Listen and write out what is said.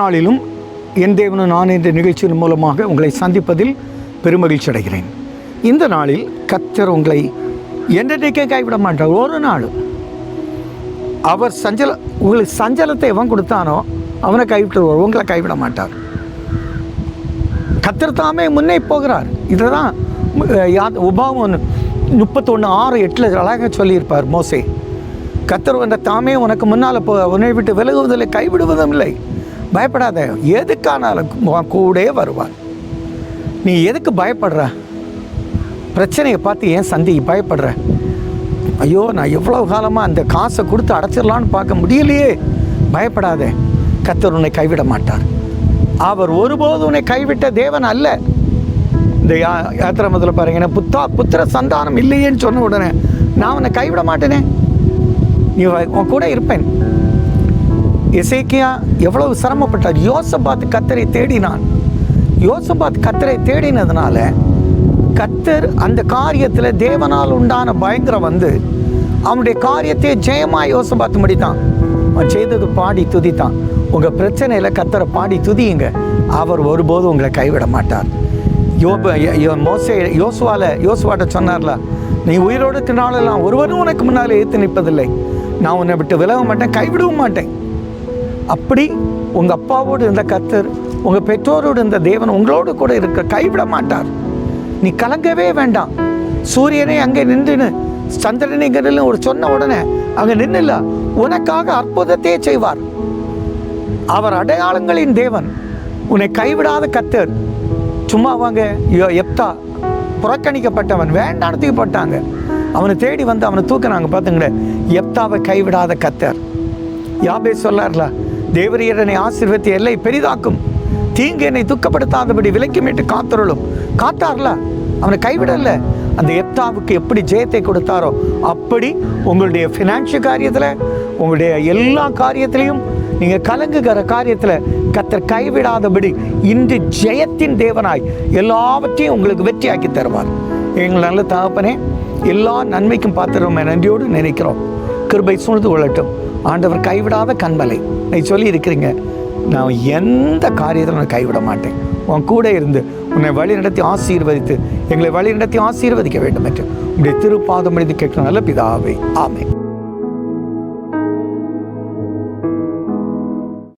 நாளிலும் என் தேவனும் நான் என்ற நிகழ்ச்சியின் மூலமாக உங்களை சந்திப்பதில் பெருமகிழ்ச்சி அடைகிறேன். இந்த நாளில் கத்தர் உங்களை என்றைக்கே கைவிட மாட்டார் ஒரு நாளும் அவர் சஞ்சல உங்களுக்கு சஞ்சலத்தை எவன் கொடுத்தானோ அவனை கைவிட்டுருவார் உங்களை கைவிட மாட்டார் கத்தர் தாமே முன்னே போகிறார். இதுதான் உபாவம் முப்பத்தொன்று ஆறு எட்டில் அழகாக சொல்லியிருப்பார் மோசே. கத்தர் வந்த தாமே உனக்கு முன்னால் போ உன்னை விட்டு விலகுவதில்லை கைவிடுவதும் இல்லை. பயப்படாத. எதுக்கானாலும் உன் வருவார். நீ எதுக்கு பயப்படுற? பிரச்சனையை பார்த்து ஏன் சந்தி பயப்படுற? ஐயோ நான் எவ்வளோ காலமாக அந்த காசை கொடுத்து அடைச்சிடலான்னு பார்க்க முடியலையே. பயப்படாத. கத்தர் உன்னை கைவிட மாட்டார். அவர் ஒருபோது உன்னை கைவிட்ட தேவன் அல்ல. இந்த யா யாத்திரமத்தில் பாருங்க புத்தா புத்திர சந்தானம் இல்லையேன்னு சொன்ன உடனே நான் உன்னை கைவிட மாட்டேனே. நீ உன் கூட இருப்பேன். இசைக்கியா எவ்வளவு சிரமப்பட்டார். யோசபாத் கத்தரை தேடினான். யோசபாத் கத்தரை தேடினதுனால கத்தர் அந்த காரியத்தில் தேவனால் உண்டான பயங்கரம் வந்து அவனுடைய காரியத்தை ஜெயமாக யோசபாத் முடித்தான். அவன் செய்தது பாடி துதித்தான். உங்கள் பிரச்சனையில் கத்தரை பாடி துதியுங்க. அவர் ஒருபோதும் உங்களை கைவிட மாட்டார். யோப மோசே யோசுவால யோசுவாட்ட சொன்னார்ல நீ உயிரோடு தினாலெல்லாம் ஒருவரும் உனக்கு முன்னால் ஏற்று நிற்பதில்லை. நான் உன்னை விட்டு விலக மாட்டேன் கைவிடவும் மாட்டேன். அப்படி உங்கள் அப்பாவோடு இருந்த கத்தர் உங்கள் பெற்றோரோடு இருந்த தேவன் உங்களோடு கூட இருக்க கைவிட மாட்டார். நீ கலங்கவே வேண்டாம். சூரியனை அங்கே நின்றுன்னு சந்திரனை இங்கே ஒரு சொன்ன உடனே அங்கே நின்றுல உனக்காக அற்புதத்தையே செய்வார். அவர் அடையாளங்களின் தேவன். உன்னை கைவிடாத கத்தர் சும்மா வாங்க எப்தா புறக்கணிக்கப்பட்டவன் வேண்டாம் தூக்கி போட்டாங்க. அவனை தேடி வந்து அவனை தூக்குனாங்க பார்த்துங்களேன். எப்தாவை கைவிடாத கத்தர் யாபே சொல்லார்ல தேவரீர் என்னை ஆசீர்வத்தை எல்லை பெரிதாக்கும். தீங்கு என்னை துக்கப்படுத்தாதபடி விலக்கி மீட்டு காத்தருளும். காத்தார்ல? அவனை கைவிடல. அந்த எப்தாவுக்கு எப்படி ஜெயத்தை கொடுத்தாரோ அப்படி உங்களுடைய ஃபினான்ஷியல் காரியத்தில் உங்களுடைய எல்லா காரியத்திலையும் நீங்கள் கலங்குகிற காரியத்தில் கத்தர் கைவிடாதபடி இன்று ஜெயத்தின் தேவனாய் எல்லாவற்றையும் உங்களுக்கு வெற்றியாக்கி தருவார். எங்கள் நல்ல தகப்பனே எல்லா நன்மைக்கும் பாத்திரமே நன்றியோடு நினைக்கிறோம். கிருபை சூழ்ந்து கொள்ளட்டும். ஆண்டவர் கைவிடாத கண்மலை. நீ சொல்லி இருக்கிறீங்க நான் எந்த காரியத்திலும் நான் கைவிட மாட்டேன். உன் கூட இருந்து உன்னை வழி நடத்தி ஆசீர்வதித்து எங்களை வழி நடத்தி ஆசீர்வதிக்க வேண்டும் என்று. உங்களுடைய திருப்பாதம் எழுதி கேட்கணும் நல்ல பிதாவே ஆமை